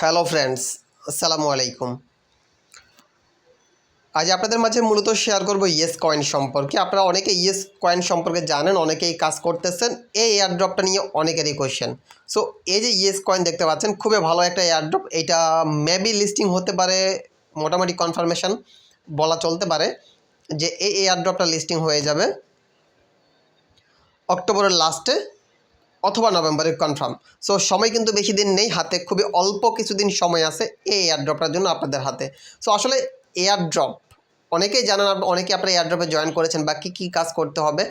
Hello friends, আসসালামু আলাইকুম। আজ আপনাদের মাঝে মূলত শেয়ার করব ইয়েস কয়েন সম্পর্কে। আপনারা অনেকে ইয়েস কয়েন সম্পর্কে জানেন, অনেকেই কাজ করতেছেন, এই এয়ারড্রপটা নিয়ে অনেকেরই কোয়েশ্চেন সো এই যে ইয়েস কয়েন দেখতে পাচ্ছেন, খুবই ভালো একটা এয়ারড্রপ এটা মেবি লিস্টিং হতে পারে, মোটামুটি কনফার্মেশন বলা চলতে পারে যে এই এয়ারড্রপটা লিস্টিং হয়ে যাবে অক্টোবরের লাস্টে অথবা নভেম্বরে কনফার্ম সো সময় কিন্তু বেশি দিন নেই, হাতে খুবই অল্প কিছুদিন সময় আছে এই এয়ারড্রপটার জন্য আপনাদের হাতে। সো আসলে এয়ারড্রপ অনেকেই জানেন, অনেকে আপনার এয়ারড্রপে জয়েন করেছেন বা কী কী কাজ করতে হবে।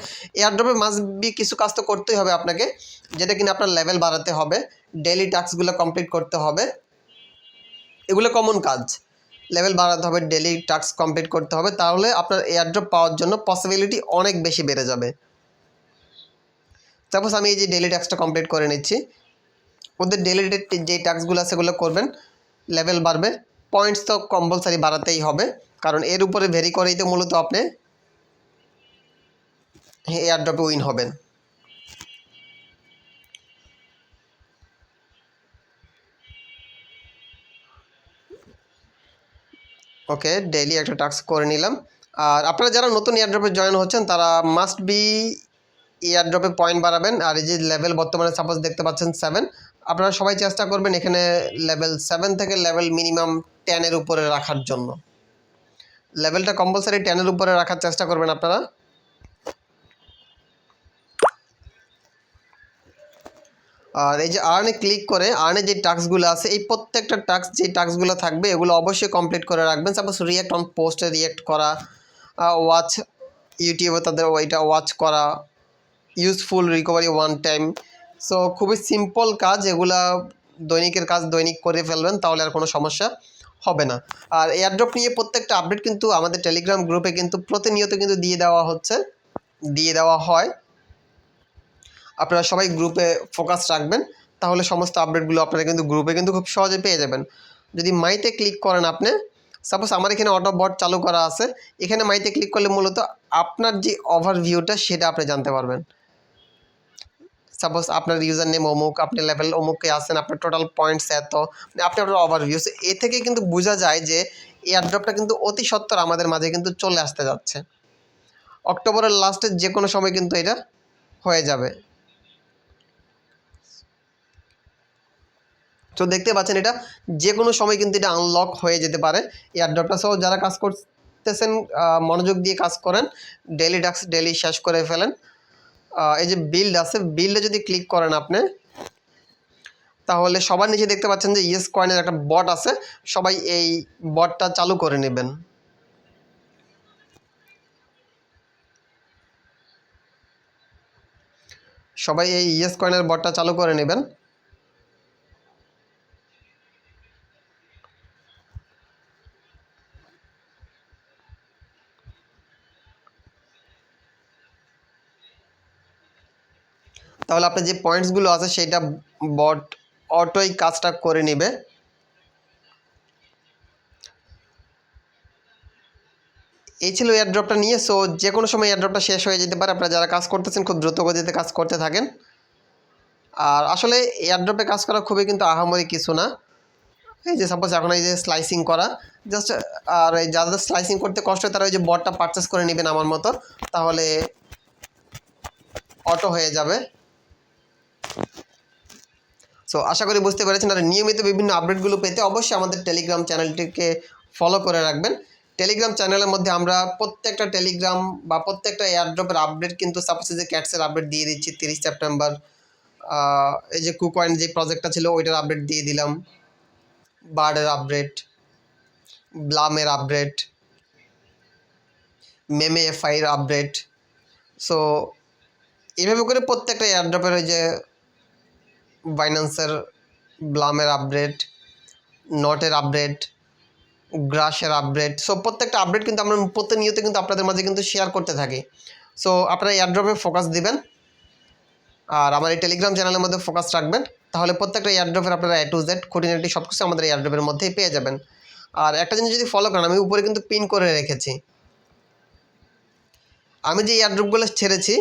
এয়ারড্রপে মাস্ট বি কিছু কাজ তো করতেই হবে আপনাকে, যেটা কিনা আপনার লেভেল বাড়াতে হবে ডেইলি টাস্কগুলো কমপ্লিট করতে হবে। এগুলো কমন কাজ। লেভেল বাড়াতে হবে ডেলি টাস্ক কমপ্লিট করতে হবে, তাহলে আপনার এয়ারড্রপ পাওয়ার জন্য পসিবিলিটি অনেক বেশি বেড়ে যাবে। সাপোজ আমি এই যে ডেলি টাস্কটা কমপ্লিট করে নিচ্ছি, ওদের ডেলি যে টাস্কগুলো সেগুলো করবেন লেভেল বাড়বে পয়েন্টস তো কম্পালসারি বাড়াতেই হবে, কারণ এর উপরে ভেরি করেই তো মূলত আপনি এয়ারড্রপে উইন হবেন। ওকে ডেইলি একটা টাস্ক করে নিলাম। আর আপনারা যারা নতুন এয়ারড্রপে জয়েন হচ্ছেন, তারা মাস্ট বি এয়ারড্রপে পয়েন্ট বাড়াবেন, আর এই যে লেভেল বর্তমানে সাপোজ দেখতে পাচ্ছেন সেভেন আপনারা সবাই চেষ্টা করবেন এখানে লেভেল সেভেন থেকে লেভেল মিনিমাম টেনের উপরে রাখার জন্য। লেভেলটা কম্পালসারি টেনের উপরে রাখার চেষ্টা করবেন আপনারা। আর এই যে আর্নে ক্লিক করে আর্নে যে টাস্কগুলো আছে, এই প্রত্যেকটা টাস্ক যে টাস্কগুলো থাকবে, এগুলো অবশ্যই কমপ্লিট করে রাখবেন। সাপোজ রিয়াক্ট অন পোস্টে রিয়াক্ট করা ওয়াচ ইউটিউবে তাদের ওইটা ওয়াচ করা useful recovery one time so খুবই সিম্পল কাজ, এগুলা দৈনিকের কাজ দৈনিক করে ফেলবেন, তাহলে আর কোনো সমস্যা হবে না। আর এয়ারড্রপ নিয়ে প্রত্যেকটা আপডেট কিন্তু আমাদের টেলিগ্রাম গ্রুপে কিন্তু প্রতিনিয়ত কিন্তু দিয়ে দেওয়া হচ্ছে, দিয়ে দেওয়া হয়। আপনারা সবাই গ্রুপে ফোকাস রাখবেন, তাহলে সমস্ত আপডেটগুলো আপনারা কিন্তু গ্রুপে কিন্তু খুব সহজে পেয়ে যাবেন। যদি মাইতে ক্লিক করেন আপনি সাপোজ আমার এখানে অটো বট চালু করা আছে, এখানে মাইতে ক্লিক করলে মূলত আপনার যে ওভারভিউটা সেটা আপনি জানতে পারবেন। সাপোজ আপনার ইউজার নেম অমুক, আপনি লেভেল অমুকে আসেন আপনার টোটাল পয়েন্টস এত, আপনি আপনার ওভারভিউ এ থেকে কিন্তু বোঝা যায় যে এয়ারড্রপটা কিন্তু অতি সত্বর আমাদের মাঝে কিন্তু চলে আসতে যাচ্ছে। অক্টোবরের লাস্টের যে কোনো সময় কিন্তু এটা হয়ে যাবে। তো দেখতে পাচ্ছেন এটা, যে কোনো সময় কিন্তু এটা আনলক হয়ে যেতে পারে এয়ারড্রপটা সহ যারা কাজ করতেছেন মনোযোগ দিয়ে কাজ করেন ডেলি টাস্ক ডেলি শেষ করে ফেলেন এই যে বিল্ড আছে বিল্ডে যদি ক্লিক করেন আপনি, তাহলে সবার নিচে দেখতে পাচ্ছেন যে ইয়েস কয়েনের একটা বট আছে, সবাই এই বটটা চালু করে নেবেন। সবাই এই ইয়েস কয়েনের বটটা চালু করে নেবেন। তাহলে আপনার যে পয়েন্টসগুলো আছে সেটা বট অটোই কাজটা করে নেবে। এই ছিল এয়ারড্রপটা নিয়ে সো যে কোনো সময় এয়ারড্রপটা শেষ হয়ে যেতে পারে। আপনারা যারা কাজ করতেছেন, খুব দ্রুত গতিতে কাজ করতে থাকেন। আর আসলে এয়ারড্রপে কাজ করা খুবই কিন্তু আহামরি কিছু না। এই যে সাপোজ এখন এই যে স্লাইসিং করা জাস্ট আর এই যাদের স্লাইসিং করতে কষ্ট হয়, তারা ওই যে বটটা পারচেস করে নেবেন আমার মতো, তাহলে অটো হয়ে যাবে। সো আশা করি বুঝতে পেরেছেন। আর নিয়মিত বিভিন্ন আপডেটগুলো পেতে অবশ্যই আমাদের টেলিগ্রাম চ্যানেলটিকে ফলো করে রাখবেন। টেলিগ্রাম চ্যানেলের মধ্যে আমরা প্রত্যেকটা টেলিগ্রাম বা প্রত্যেকটা এয়ারড্রপের আপডেট কিন্তু সাপোজ যে ক্যাটসের আপডেট দিয়ে দিচ্ছি তিরিশ সেপ্টেম্বর এই যে কুকয়েন যে প্রজেক্টটা ছিল, ওইটার আপডেট দিয়ে দিলাম। বার্ডের আপডেট ব্লামের আপডেট মেমে এফআইয়ের আপডেট সো এভাবে করে প্রত্যেকটা এয়ারড্রপের ওই যে বাইন্যান্সের ব্লামের আপডেট নটের আপডেট গ্রাসের আপডেট সো প্রত্যেকটা আপডেট কিন্তু আমরা প্রতিনিয়ত কিন্তু আপনাদের মাঝে কিন্তু শেয়ার করতে থাকি। সো আপনারা এয়ারড্রপে ফোকাস দিবেন, আর আমার এই টেলিগ্রাম চ্যানেলের মধ্যে ফোকাস রাখবেন, তাহলে প্রত্যেকটা এয়ারড্রপের আপনারা এ টু জেড খুঁটিনাটি সব কিছু আমাদের এয়ারড্রপের মধ্যেই পেয়ে যাবেন। আর একটা জিনিস যদি ফলো করেন, আমি উপরে কিন্তু পিন করে রেখেছি। আমি যে এয়ারড্রপগুলো ছেড়েছি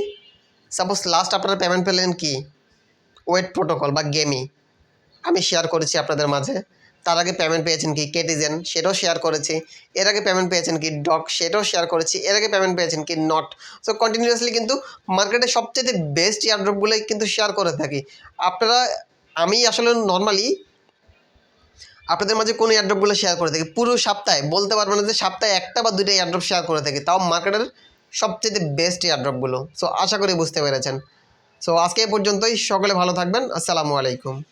সাপোজ লাস্ট আপনারা পেমেন্ট পেলেন কি? ওয়েট প্রোটোকল বা গেমি। আমি শেয়ার করেছি আপনাদের মাঝে। তার আগে পেমেন্ট পেয়েছেন কি কেটিজেন সেটাও শেয়ার করেছি। এর আগে পেমেন্ট পেয়েছেন কি ডক সেটাও শেয়ার করেছি। এর আগে পেমেন্ট পেয়েছেন কি নট সো কন্টিনিউয়াসলি কিন্তু মার্কেটে সবচেয়ে বেস্ট ইয়ারড্রপগুলোই কিন্তু শেয়ার করে থাকি। আপনারা, আমি আসলে নর্মালি আপনাদের মাঝে কোন এয়ারড্রপগুলো শেয়ার করে থাকি। পুরো সপ্তাহে, বলতে পারবেন না যে সপ্তাহে একটা বা দুইটা এয়ারড্রপ শেয়ার করে থাকি। তাও মার্কেটের সবচেয়ে বেস্ট এয়ারড্রপগুলো সো আশা করি বুঝতে পেরেছেন। সো আজকে পর্যন্তই। সকলে ভালো থাকবেন। আসসালামু আলাইকুম।